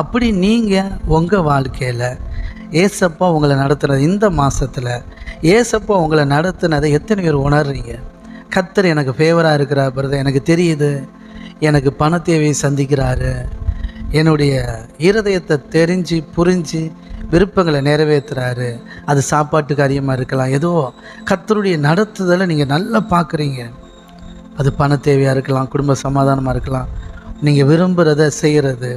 அப்படி நீங்கள் உங்கள் வாழ்க்கையில் ஏசப்பா உங்களை நடத்துனது இந்த மாதத்தில் ஏசப்பா உங்களை நடத்துனதை எத்தனை பேர் உணர்றீங்க? கத்தர் எனக்கு ஃபேவராக இருக்கிறா பிரதர் எனக்கு தெரியுது. எனக்கு பண தேவையை சந்திக்கிறாரு. என்னுடைய இருதயத்தை தெரிஞ்சு புரிஞ்சு விருப்பங்களை நிறைவேற்றுறாரு அது சாப்பாட்டு காரியமாக இருக்கலாம். ஏதோ கத்தருடைய நடத்துதலை நீங்கள் நல்லா பார்க்குறீங்க. அது பண தேவையாக இருக்கலாம் குடும்ப சமாதானமாக இருக்கலாம். நீங்கள் விரும்புகிறத செய்கிறது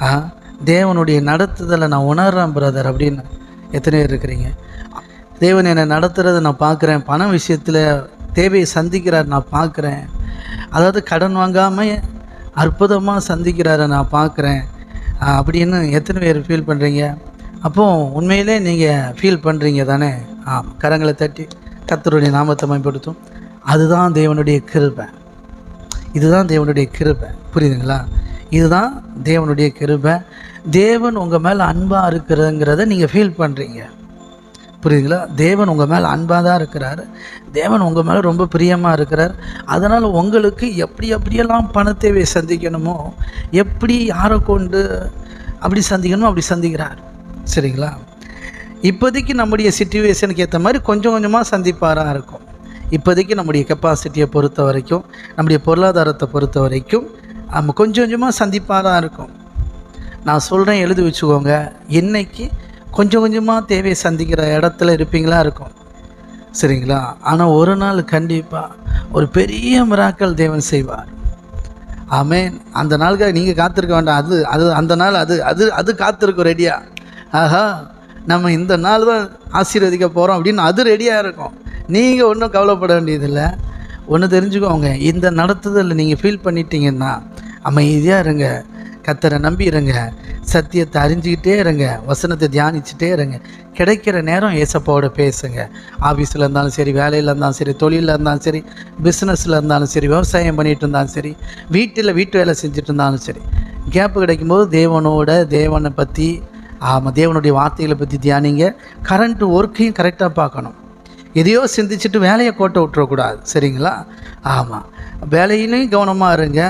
ஆ தேவனுடைய நடத்துதலை நான் உணர்றேன் பிரதர் அப்படின்னு எத்தனை பேர் இருக்கிறீங்க? தேவன் என்னை நடத்துகிறத நான் பார்க்குறேன் பண விஷயத்தில் தேவையை சந்திக்கிறார் நான் பார்க்குறேன். அதாவது கடன் வாங்காமல் அற்புதமாக சந்திக்கிறாரை நான் பார்க்குறேன். அப்படின்னு எத்தனை பேர் ஃபீல் பண்ணுறீங்க அப்போது உண்மையிலே நீங்கள் ஃபீல் பண்ணுறீங்க தானே? ஆ கரங்களை தட்டி கத்தருடைய நாமத்தை மேம்படுத்தும். அதுதான் தேவனுடைய கிருபை. இதுதான் தேவனுடைய கிருபை. புரியுதுங்களா? இதுதான் தேவனுடைய கிருபை. தேவன் உங்கள் மேலே அன்பாக இருக்கிறதுங்கிறத நீங்கள் ஃபீல் பண்ணுறீங்க புரியுதுங்களா? தேவன் உங்கள் மேலே அன்பாக தான் இருக்கிறார். தேவன் உங்கள் மேலே ரொம்ப பிரியமாக இருக்கிறார். அதனால் உங்களுக்கு எப்படி எப்படியெல்லாம் பண சந்திக்கணுமோ எப்படி யாரை கொண்டு அப்படி சந்திக்கணுமோ அப்படி சந்திக்கிறார். சரிங்களா? இப்போதைக்கு நம்முடைய சுச்சுவேஷனுக்கு ஏற்ற மாதிரி கொஞ்சம் கொஞ்சமாக சந்திப்பாராக இருக்கும். இப்போதைக்கு நம்முடைய கெப்பாசிட்டியை பொறுத்த வரைக்கும் நம்முடைய பொருளாதாரத்தை பொறுத்த வரைக்கும் நம்ம கொஞ்சம் கொஞ்சமாக சந்திப்பாராக இருக்கும். நான் சொல்கிறேன் எழுதி வச்சுக்கோங்க. என்னைக்கு கொஞ்சம் கொஞ்சமாக தேவையை சந்திக்கிற இடத்துல இருப்பீங்களா இருக்கும். சரிங்களா? ஆனால் ஒரு நாள் கண்டிப்பாக ஒரு பெரிய மிராக்கள் தேவன் செய்வார். ஆமேன். அந்த நாளுக்காக நீங்கள் காத்திருக்க வேண்டாம். அது அது அந்த நாள் அது அது அது காத்திருக்கும் ரெடியாக ஆஹா நம்ம இந்த நாள் தான் ஆசீர்வதிக்க போகிறோம் அப்படின்னு அது ரெடியாக இருக்கும். நீங்கள் ஒன்றும் கவலைப்பட வேண்டியதில்லை. ஒன்று தெரிஞ்சுக்கோங்க. இந்த நடத்துதலில் நீங்கள் ஃபீல் பண்ணிட்டீங்கன்னா அமைதியாக இருங்க. கத்தரை நம்பி இருங்க. சத்தியத்தை அறிஞ்சிக்கிட்டே இருங்க. வசனத்தை தியானிச்சுட்டே இருங்க. கிடைக்கிற நேரம் ஏசப்பாவோட பேசுங்க. ஆஃபீஸில் இருந்தாலும் சரி வேலையில் இருந்தாலும் சரி தொழிலில் இருந்தாலும் சரி பிஸ்னஸில் இருந்தாலும் சரி விவசாயம் பண்ணிகிட்டு இருந்தாலும் சரி வீட்டில் வீட்டு வேலை செஞ்சுட்டு இருந்தாலும் சரி கேப்பு கிடைக்கும்போது தேவனோட தேவனை பற்றி ஆமாம் தேவனுடைய வார்த்தைகளை பற்றி தியானிங்க. கரண்ட் ஒர்க்கையும் கரெக்டாக பார்க்கணும். எதையோ சிந்திச்சுட்டு வேலையை கோட்டை விட்டுறக்கூடாது. சரிங்களா? ஆமாம் வேலையிலையும் கவனமாக இருங்க.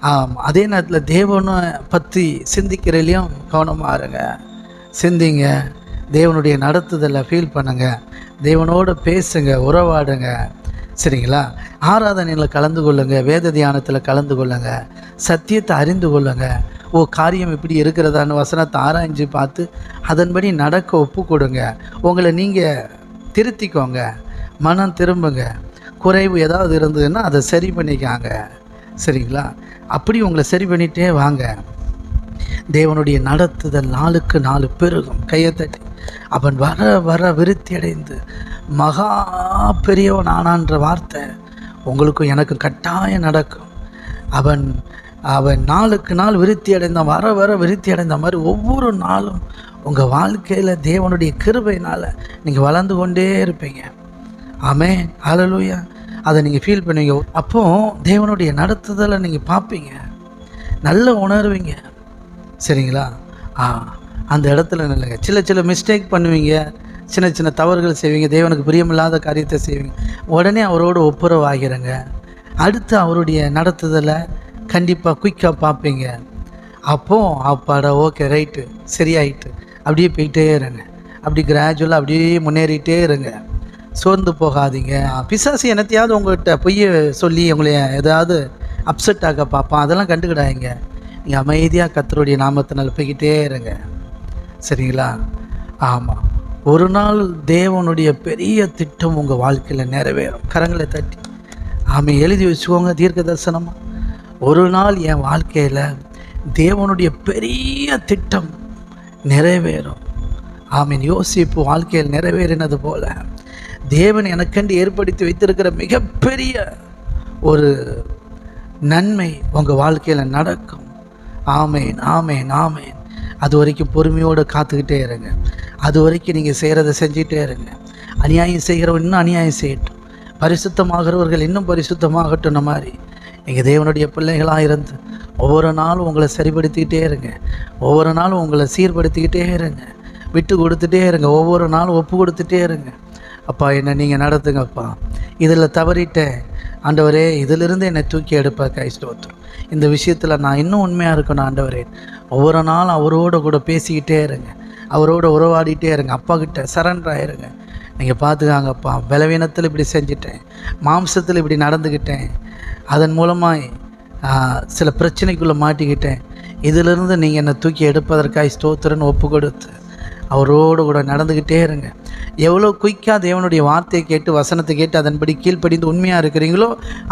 ஆமாம் அதே நேரத்தில் தேவனை பற்றி சிந்திக்கிறதுலையும் கவனமாக இருங்க. சிந்திங்க. தேவனுடைய நடத்துதலை ஃபீல் பண்ணுங்கள் தேவனோட பேசுங்க. உறவாடுங்க. சரிங்களா? ஆராதனையில் கலந்து கொள்ளுங்க. வேத தியானத்தில் கலந்து கொள்ளுங்க. சத்தியத்தை அறிந்து கொள்ளுங்க. ஓ காரியம் இப்படி இருக்கிறதான்னு வசனத்தை ஆராய்ஞ்சு பார்த்து அதன்படி நடக்க ஒப்பு கொடுங்க. உங்களை நீங்கள் திருத்திக்கோங்க. மனம் திரும்புங்க. குறைவு ஏதாவது இருந்ததுன்னா அதை சரி பண்ணிக்காங்க. சரிங்களா? அப்படி உங்களை சரி பண்ணிகிட்டே வாங்க. தேவனுடைய நடத்துதல் நாளுக்கு நாலு பெருகும். கையை தட்டி. அவன் வர வர விருத்தி அடைந்து மகா பெரியவன் ஆனான்ற வார்த்தை உங்களுக்கும் எனக்கும் கட்டாயம் நடக்கும். அவன் அவன் நாளுக்கு நாள் விருத்தி அடைந்தான். வர வர விருத்தி அடைந்த மாதிரி ஒவ்வொரு நாளும் உங்கள் வாழ்க்கையில் தேவனுடைய கிருபையினால் நீங்கள் வளர்ந்து கொண்டே இருப்பீங்க. ஆமே அலலூயா அதை நீங்கள் ஃபீல் பண்ணுவீங்க. அப்போது தேவனுடைய நடத்துதலை நீங்கள் பார்ப்பீங்க. நல்ல உணர்வீங்க. சரிங்களா? ஆ அந்த இடத்துல நில்லுங்க. சில சில மிஸ்டேக் பண்ணுவீங்க. சின்ன சின்ன தவறுகள் செய்வீங்க. தேவனுக்கு பிரியமில்லாத காரியத்தை செய்வீங்க. உடனே அவரோட ஒப்புரவாகிறங்க. அடுத்து அவருடைய நடத்துதலை கண்டிப்பாக குயிக்காக பார்ப்பீங்க. அப்போது அப்பாடா ஓகே ரைட்டு சரியாயிட்டு. அப்படியே போயிட்டே இருங்க. அப்படி கிராஜுவலாக அப்படியே முன்னேறிட்டே இருங்க. சோர்ந்து போகாதீங்க. பிசாசு என்னத்தையாவது உங்கள்கிட்ட பொய்ய சொல்லி உங்களை ஏதாவது அப்செட் ஆக பார்ப்பான். அதெல்லாம் கண்டுக்கிடாதீங்க. நீங்கள் அமைதியாக கத்தருடைய நாமத்தினால் போய்கிட்டே இருங்க. சரிங்களா? ஆமாம் ஒரு நாள் தேவனுடைய பெரிய திட்டம் உங்கள் வாழ்க்கையில் நிறைவேறும். கரங்களை தட்டி. ஆமாம் எழுதி வச்சுக்கோங்க தீர்க்க தரிசனமாக ஒரு நாள் என் வாழ்க்கையில் தேவனுடைய பெரிய திட்டம் நிறைவேறும். ஆமீன். யோசிப்பு வாழ்க்கையில் நிறைவேறினது போல தேவன் எனக்கென்று ஏற்படுத்தி வைத்திருக்கிற மிகப்பெரிய ஒரு நன்மை உங்கள் வாழ்க்கையில் நடக்கும். ஆமேன் ஆமேன் ஆமேன். அது வரைக்கும் பொறுமையோடு காத்துக்கிட்டே இருங்க. அது வரைக்கும் நீங்கள் செய்கிறத செஞ்சிட்டே இருங்க. அநியாயம் செய்கிறவன் இன்னும் அநியாயம் செய்யட்டும். பரிசுத்தமாகிறவர்கள் இன்னும் பரிசுத்தமாகட்டும் மாதிரி நீங்கள் தேவனுடைய பிள்ளைகளாக இருந்து ஒவ்வொரு நாளும் உங்களை சரிப்படுத்திக்கிட்டே இருங்க. ஒவ்வொரு நாளும் உங்களை சீர்படுத்திக்கிட்டே இருங்க. விட்டு கொடுத்துட்டே இருங்க. ஒவ்வொரு நாளும் ஒப்பு கொடுத்துட்டே இருங்க. அப்பா என்ன நீங்கள் நடத்துங்கப்பா. இதில் தவறிட்டேன். ஆண்டவரே இதிலிருந்து என்னை தூக்கி எடுப்பதற்காக ஸ்தோத்திரம் இந்த விஷயத்தில் நான் இன்னும் உண்மையாக இருக்கணும் ஆண்டவரே. ஒவ்வொரு நாளும் அவரோட கூட பேசிக்கிட்டே இருங்க. அவரோட உறவாடிட்டே இருங்க. அப்பா கிட்ட சரண்டர் ஆயிருங்க. நீங்கள் பார்த்துக்காங்கப்பா பலவீனத்தில் இப்படி செஞ்சிட்டேன் மாம்சத்தில் இப்படி நடந்துக்கிட்டேன் அதன் மூலமாக சில பிரச்சனைக்குள்ளே மாட்டிக்கிட்டேன். இதிலிருந்து நீங்கள் என்னை தூக்கி எடுப்பதற்காக ஸ்தோத்திரன்னு ஒப்பு கொடுத்து அவரோடு கூட நடந்துக்கிட்டே இருங்க. எவ்வளோ குயிக்காக தேவனுடைய வார்த்தையை கேட்டு வசனத்தை கேட்டு அதன்படி கீழ்ப்படிந்து உண்மையாக இருக்கிறீங்களோ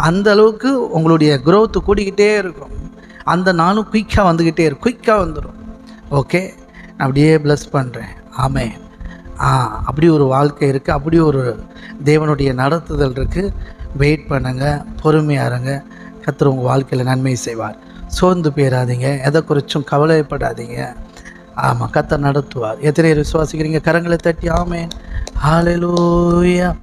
அந்த அளவுக்கு உங்களுடைய குரோத்து கூடிக்கிட்டே இருக்கும். அந்த நாளும் குயிக்காக வந்துக்கிட்டே இருக்கும். குயிக்காக வந்துடும் ஓகே நான் அப்படியே ப்ளஸ் பண்ணுறேன் ஆமே அப்படி ஒரு வாழ்க்கை இருக்குது அப்படி ஒரு தேவனுடைய நடத்துதல் இருக்குது வெயிட் பண்ணுங்கள் பொறுமையாக இருங்க. கர்த்தர் உங்கள் வாழ்க்கையில் நன்மை செய்வார். சோர்ந்து போயிடாதீங்க எதை குறிச்சும் கவலைப்படாதீங்க. ஆமாம் கர்த்தர் நடத்துவார். எத்தனை விசுவாசிக்கிறீங்க? கரங்களை தட்டி ஆமேன். ஹalleluya